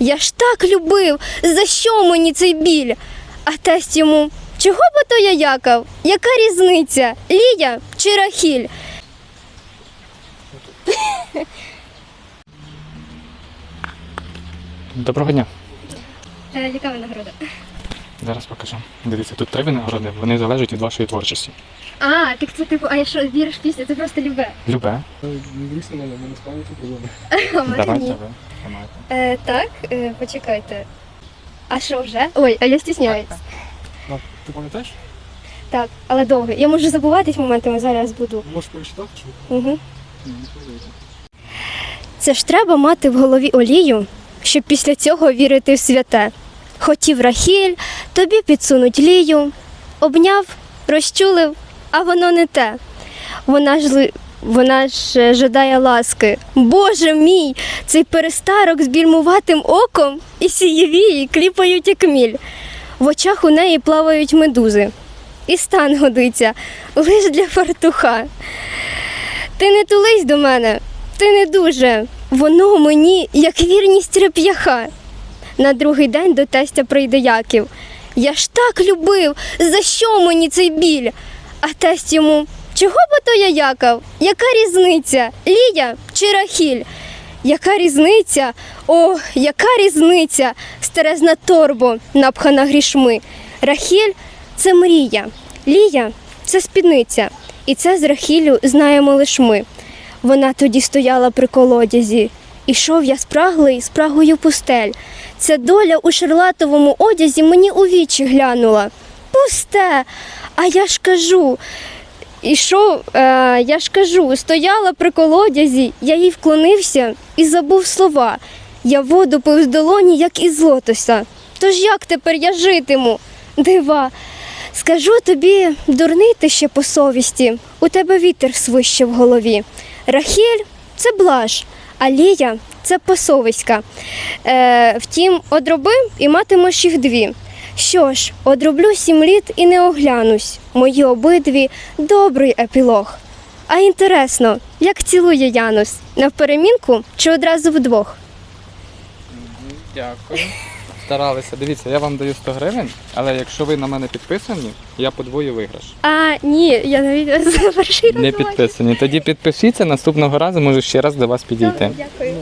Я ж так любив, за що мені цей біль? А тесть йому, чого би то я якав? Яка різниця? Лія чи Рахіль? Доброго дня. Е, яка винагорода? Зараз покажу. Дивіться, тут три винагороди, вони залежать від вашої творчості. А, так це типу, а я що, віриш в пісню, це просто любе. Любе. Дивіться мене, в Давайте ви. Е, так, е, почекайте. А що вже? Ой, а я стісняюсь. А, ти пам'ятаєш? Так, але довго. Я можу забуватись моментами, зараз буду. Можеш перечитати, що? Угу. Ні, не подивіться. Це ж треба мати в голові олію, щоб після цього вірити в святе. Хотів Рахіль, тобі підсунуть лію, обняв, розчулив, а воно не те. Вона ж вона ж е, жадає ласки. Боже мій, цей перестарок з більмуватим оком і сієвії кліпають як міль. В очах у неї плавають медузи. І стан годиться лиш для фартуха. Ти не тулись до мене, ти не дуже. Воно мені, як вірність реп'яха. На другий день до тестя прийде Яків. Я ж так любив, за що мені цей біль? А тесть йому, чого би то я якав? Яка різниця? Лія чи Рахіль? Яка різниця? О, яка різниця? Старезна торбо, напхана грішми. Рахіль це мрія, Лія це спідниця. І це з Рахілю знаємо лиш ми. Вона тоді стояла при колодязі. Ішов я спраглий, спрагою пустель. Ця доля у шерлатовому одязі мені у вічі глянула. Пусте. А я ж кажу, ішов, е, я ж кажу, стояла при колодязі, я їй вклонився і забув слова. Я воду пив з долоні, як із лотоса. Тож як тепер я житиму? Дива. Скажу тобі, дурний ти ще по совісті, у тебе вітер свище в голові. Рахіль це блаж, а Лія це посовиська. Е, втім, одроби і матимеш їх дві. Що ж, одроблю сім літ і не оглянусь. Мої обидві добрий епілог. А інтересно, як цілує Янус? Навперемінку чи одразу вдвох? Дякую. Старалися. Дивіться, я вам даю 100 гривень, але якщо ви на мене підписані, я подвою виграш. А, ні, я навіть за перший раз Не бачу. підписані. Тоді підпишіться, наступного разу можу ще раз до вас підійти. Дякую.